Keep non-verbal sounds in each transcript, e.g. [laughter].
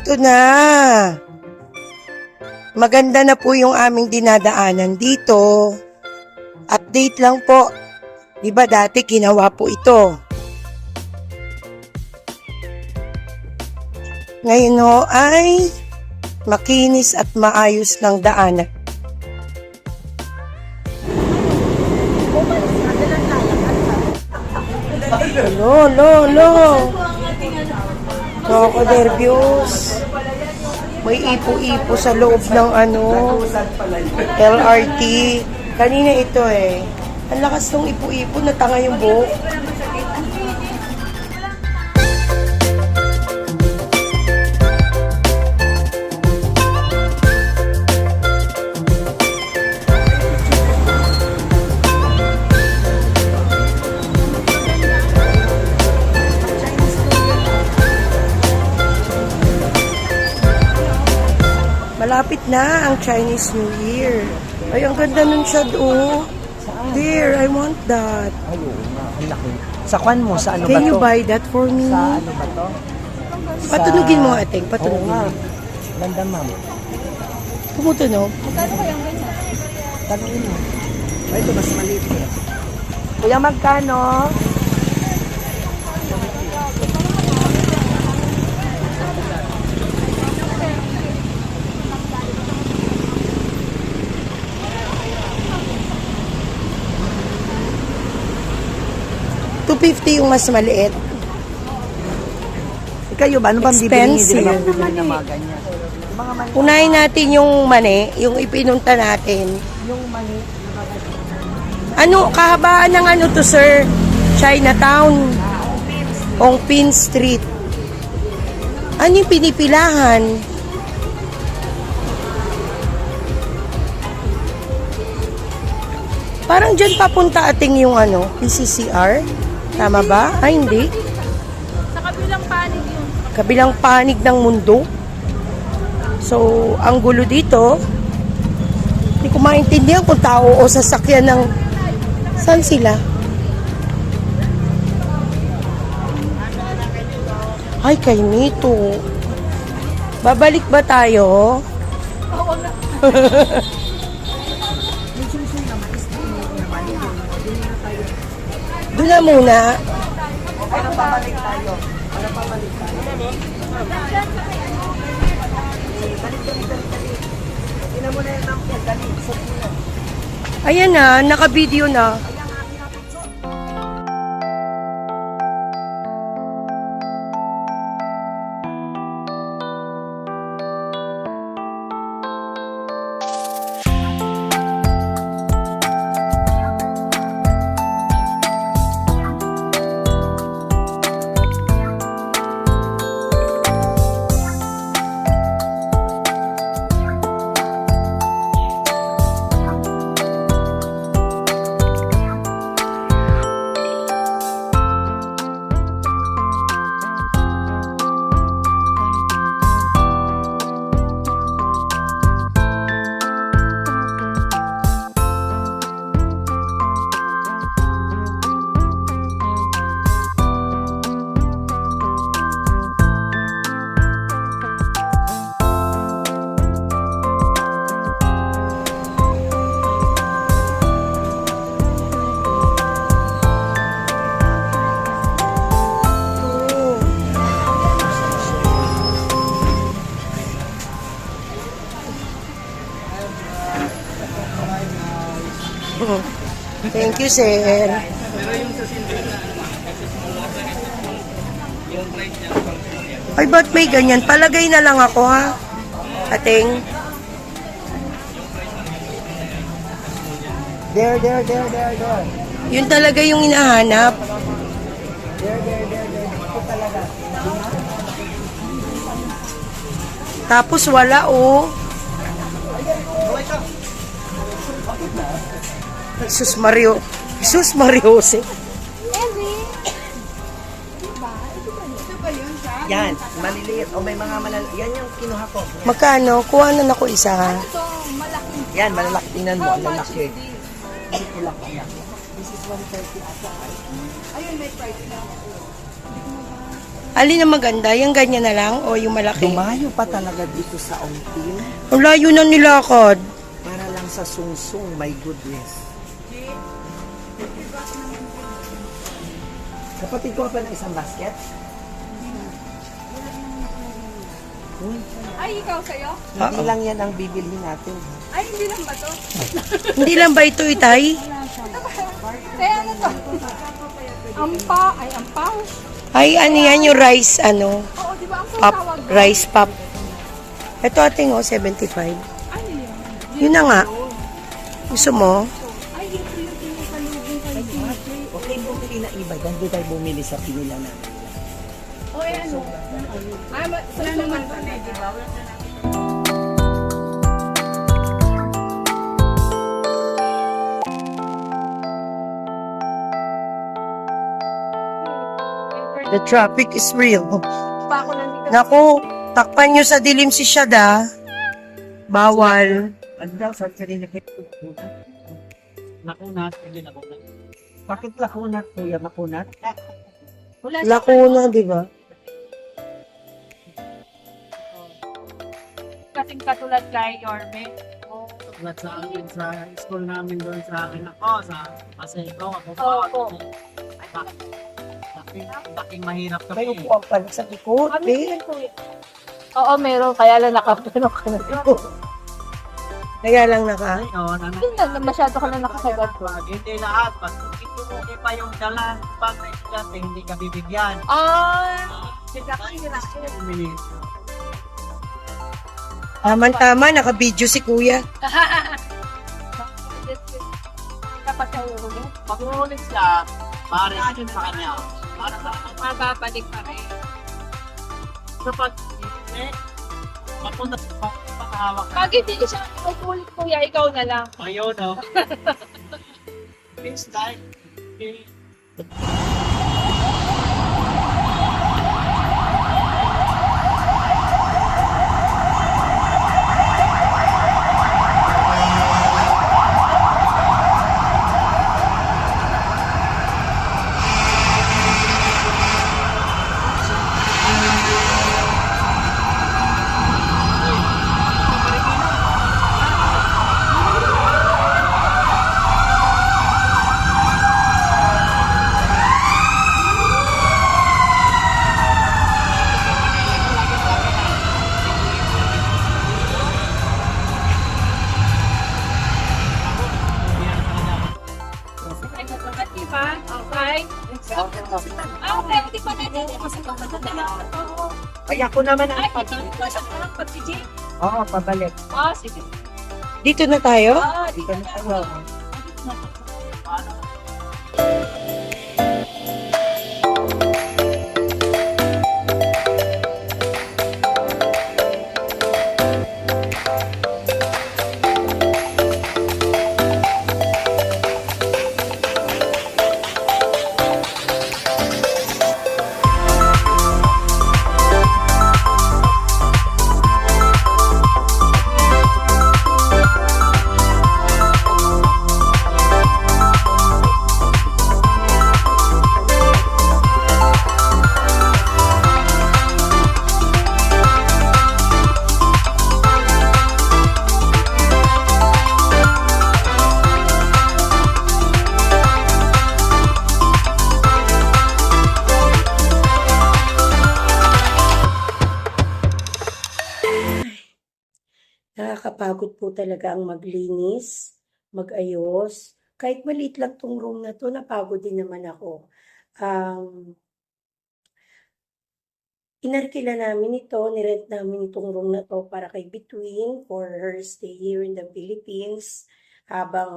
Ito na. Maganda na po yung aming dinadaanan dito. Update lang po. Di ba dati ginawa po ito? Ngayon ho ay makinis at maayos ng daanan. Lo, lo, lo. Crocodilebius. May ipo-ipo sa loob ng ano, LRT. Kanina ito eh. Ang lakas ng ipo-ipo, natanga yung buhok. Malapit na ang Chinese New Year. Ay, ang ganda nun siya oh. Dear, I want that. Ay, oo nga. Ang laki. Sa kwan mo, sa ano ba Can you to? buy that for me? Sa ano ba to? Sa- Patunugin mo, ating. Patunugin mo. Ganda, ma'am. Tumutunog. Tanungin mo. Ay, ito mas maliit. Kuya, magkano? $250 yung mas maliit. Eh, Kayo ba? Ano bang bibili? Hindi Expensive. bibili ng mga ganyan. Yung mga mani. Unahin natin yung mani, yung ipinunta natin. Yung mani. Ano, kahabaan ng ano to, sir? Chinatown. Ongpin Street. Ano yung pinipilahan? Parang dyan papunta ating yung ano, PCCR. Tama ba? Ay, hindi. Sa kabilang panig yun. Kabilang panig ng mundo. So, ang gulo dito, hindi ko maintindihan kung tao o sasakyan ng... Saan sila? Ay, kay Mito. Babalik ba tayo? [laughs] Doon na muna. Para pabalik tayo. Para pabalik tayo. Dali, dali, dali, dali. Tingnan mo na yung. Ayan na, naka-video na. Thank you, sir. Ay, ba't may ganyan? Palagay na lang ako, ha? Ating. There, there, there, there, there. Yun talaga yung inahanap. There, there, there, there. Ito talaga. Tapos wala, oh. Jesus Mario. Jesus Mario. Jose. Yan, maliliit. O may mga malal... Yan yung kinuha ko. Magkano? Kuha na ako isa, ha? Ito, malaki. Yan, malalaki. Tingnan mo, ang lalaki. Ayun, may price na. Alin ang maganda? Yung ganyan na lang o yung malaki? Dumayo pa talaga dito sa Ongpil Ang layo na nilakad. para lang sa sungsung, my goodness. Kapatid ko pa ng isang basket? Uy, Ay, ikaw sa'yo? hindi lang yan ang bibilhin natin. Ay, hindi lang ba to? [laughs] Hindi lang ba ito itay? Kaya ano to? Ampa, ay ampaw. Ay, ano yan yung rice, ano? Oo, di ba ang Pop, rice pop. Ito ating oh, 75. Ano yun? Yun na nga. Gusto mo? Kay DJ. Okay, bumili na iba. Ganda tayo bumili sa pinila namin. O, eh, ano? Ay, ma- wala naman eh, di ba? The traffic is real. Pa ako nandito. Naku, takpan nyo sa dilim si Shada. Bawal. Ano daw, sa kanina kayo? Nakunat, hindi nakunat. Bakit lakunat, kuya? Makunat? Wala Lakuna, di ba? kasing katulad kay Yorme. Tulad sa akin, sa school namin doon sa akin ako, sa Paseko, ako po. Bakit? Saking, saking mahirap May kami. upuan pala sa likod, eh. Oo, meron. Kaya lang nakapano ka na. [laughs] Kaya lang naka. Ngayon, ano, Hindi na, masyado ka na nakasagat. hindi lahat, pag itutuki pa yung dalan, pag na estudyante, hindi ka bibigyan. Ah, sila ka Bumili. Tama-tama, naka-video si kuya. [laughs] Dapat sa ulo. Pag ulit siya, pare akin sa kanya. Para sa akin. Mababalik pa rin. Kapag hindi, mapunta pa pakahawak ka. Pag hindi siya ulit kuya, ikaw na lang. Ayun, no? Please, like, okay. Kaya ko naman ang Ay, ito yung pasok na lang pag-DJ. Oo, pabalik. Ah, sige. Dito na tayo? Ah, Dito na tayo. Nakakapagod po talaga ang maglinis, mag-ayos. Kahit maliit lang tong room na to, napagod din naman ako. Um, inarkila namin ito, nirent namin itong room na to para kay Between for her stay here in the Philippines habang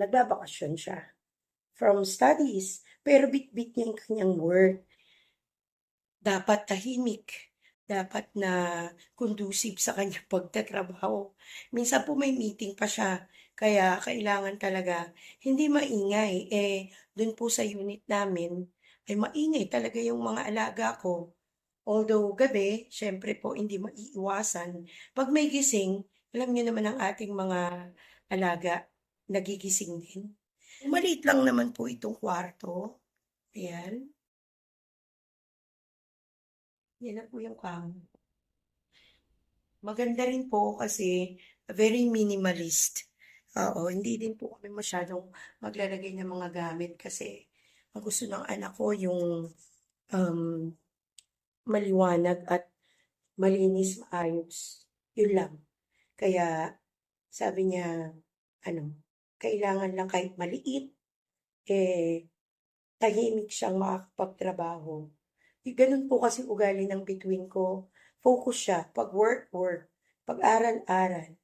nagbabakasyon siya from studies. Pero bit-bit niya yung kanyang work. Dapat tahimik dapat na conducive sa kanyang [laughs] pagtatrabaho. Minsan po may meeting pa siya, kaya kailangan talaga hindi maingay. Eh, dun po sa unit namin, ay maingay talaga yung mga alaga ko. Although gabi, syempre po hindi maiiwasan. Pag may gising, alam niyo naman ang ating mga alaga, nagigising din. Maliit lang naman po itong kwarto. Ayan. Yan na po yung kamo. Maganda rin po kasi very minimalist. Oo, hindi din po kami masyadong maglalagay ng mga gamit kasi ang gusto ng anak ko yung um, maliwanag at malinis, maayos. Yun lang. Kaya sabi niya, ano, kailangan lang kahit maliit, eh, tahimik siyang makakapagtrabaho. Ganun po kasi ugali ng between ko. Focus siya. Pag work, work. Pag aral, aral.